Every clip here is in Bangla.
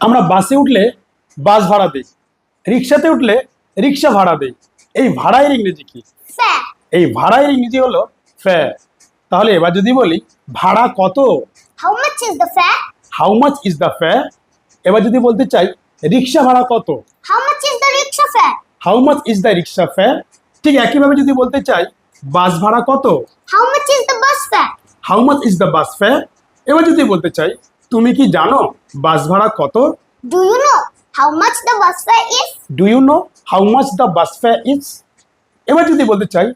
আমরা বাসে উঠলে বাস ভাড়া দিই রিক্সাতে উঠলে রিক্সা ভাড়া দিই। এই ভাড়ায়ের ইংরেজি কি? এই ভাড়ায়ের ইংরেজি হলো ফেয়ার তাহলে এবার যদি বলি ভাড়া কত? How much is the fare? How much is the fare এবার যদি বলতে চাই রিক্সা ভাড়া কত? How much is the rickshaw fare? How much is the rickshaw fare ঠিক একইভাবে যদি বলতে চাই বাস ভাড়া কত? How much is the bus fare? How much is the bus fare এবার যদি বলতে চাই তুমি কি জানো বাস ভাড়া কত? Do you know how much the bus fare is? Do you know how much the bus fare is এবার যদি বলতে চাই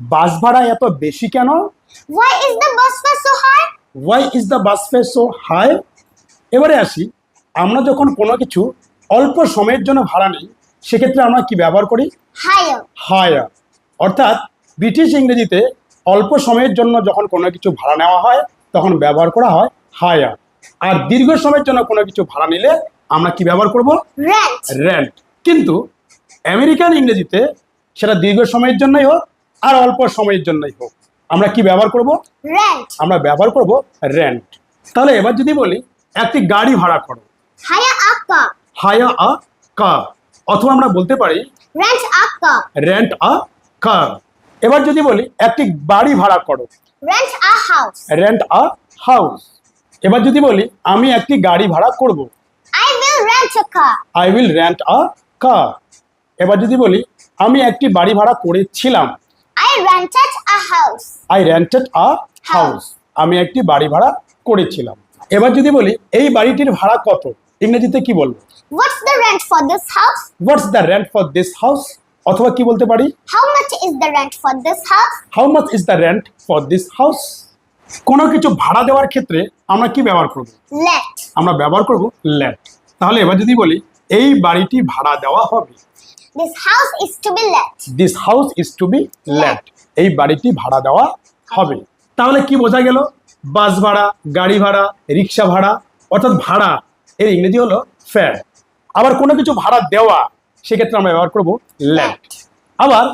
বাস ভাড়া এত বেশি কেন? Why is the bus fare so high? Why is the bus fare so high এবারে আসি আমরা যখন কোনো কিছু অল্প সময়ের জন্য ভাড়া নিই সেক্ষেত্রে আমরা কি ব্যবহার করি? Higher. হায়ার অর্থাৎ ব্রিটিশ ইংরেজিতে অল্প সময়ের জন্য যখন কোনো কিছু ভাড়া নেওয়া হয় তখন ব্যবহার করা হয় হায়ার আর দীর্ঘ সময়ের জন্য কোনো কিছু ভাড়া নিলে আমরা কি ব্যবহার করব. রেন্ট কিন্তু আমেরিকান ইংরেজিতে সেটা দীর্ঘ সময়ের জন্যই হোক আর অল্প সময়ের জন্যই হোক আমরা কি ব্যবহার করব. আমরা ব্যবহার করব রেন্ট তাহলে এবার যদি বলি একটি গাড়ি ভাড়া করো. হায়া আ কার অথবা আমরা বলতে পারি. রেন্ট আ কার এবার যদি বলি একটি বাড়ি ভাড়া করো. রেন্ট আ হাউস এবার যদি বলি আমি একটি গাড়ি ভাড়া করব। I will rent a car. I will rent a car এবার যদি বলি আমি একটি বাড়ি ভাড়া করেছিলাম। I rented a house. I rented a house আমি একটি বাড়ি ভাড়া করেছিলাম। এবার যদি বলি এই বাড়িটির ভাড়া কত? ইংরেজিতে কি বলব? What's the rent for this house? What's the rent for this house অথবা কি বলতে পারি? How much is the rent for this house? How much is the rent for this house কোনো কিছু ভাড়া দেওয়ার ক্ষেত্রে আমরা কি ব্যবহার করব? আমরা ব্যবহার করব ল্যাট তাহলে এবার যদি বলি এই বাড়িটি ভাড়া দেওয়া হবে. This house is to be let এই বাড়িটি ভাড়া দেওয়া হবে। তাহলে কি বোঝা গেল? বাস ভাড়া গাড়ি ভাড়া রিক্সা ভাড়া অর্থাৎ ভাড়া এর ইংরেজি হলো ফেয়ার আবার কোনো কিছু ভাড়া দেওয়া সেক্ষেত্রে আমরা ব্যবহার করব ল্যাট আবার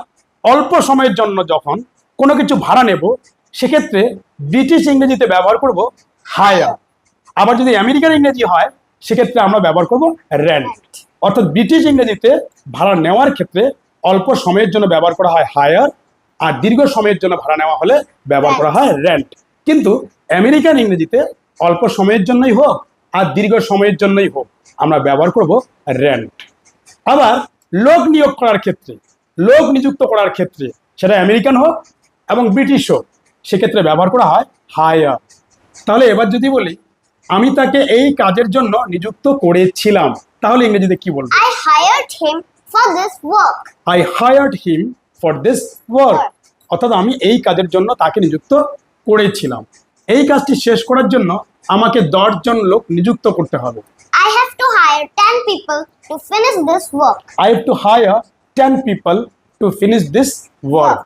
অল্প সময়ের জন্য যখন কোনো কিছু ভাড়া নেব সেক্ষেত্রে ব্রিটিশ ইংরেজিতে ব্যবহার করব হায়ার। আবার যদি আমেরিকান ইংরেজি হয়, সেক্ষেত্রে আমরা ব্যবহার করব রেন্ট অর্থাৎ ব্রিটিশ ইংরেজিতে ভাড়া নেওয়ার ক্ষেত্রে অল্প সময়ের জন্য ব্যবহার করা হয় হায়ার, আর দীর্ঘ সময়ের জন্য ভাড়া নেওয়া হলে ব্যবহার করা হয় রেন্ট কিন্তু আমেরিকান ইংরেজিতে অল্প সময়ের জন্যই হোক, আর দীর্ঘ সময়ের জন্যই হোক, আমরা ব্যবহার করব রেন্ট আবার লোক নিয়োগ করার ক্ষেত্রে, লোক নিযুক্ত করার ক্ষেত্রে সেটা আমেরিকান হোক এবং ব্রিটিশ হোক সেক্ষেত্রে ব্যবহার করা হয় হায়ার তাহলে এবার যদি বলি আমি তাকে এই কাজের জন্য নিযুক্ত করেছিলাম তাহলে ইংরেজিতে কি বলব? I hired him for this work. I hired him for this work অর্থাৎ আমি এই কাজের জন্য তাকে নিযুক্ত করেছিলাম। এই কাজটি শেষ করার জন্য আমাকে দশজন লোক নিযুক্ত করতে হবে। I have to hire 10 people to finish this work. I have to hire ten people to finish this work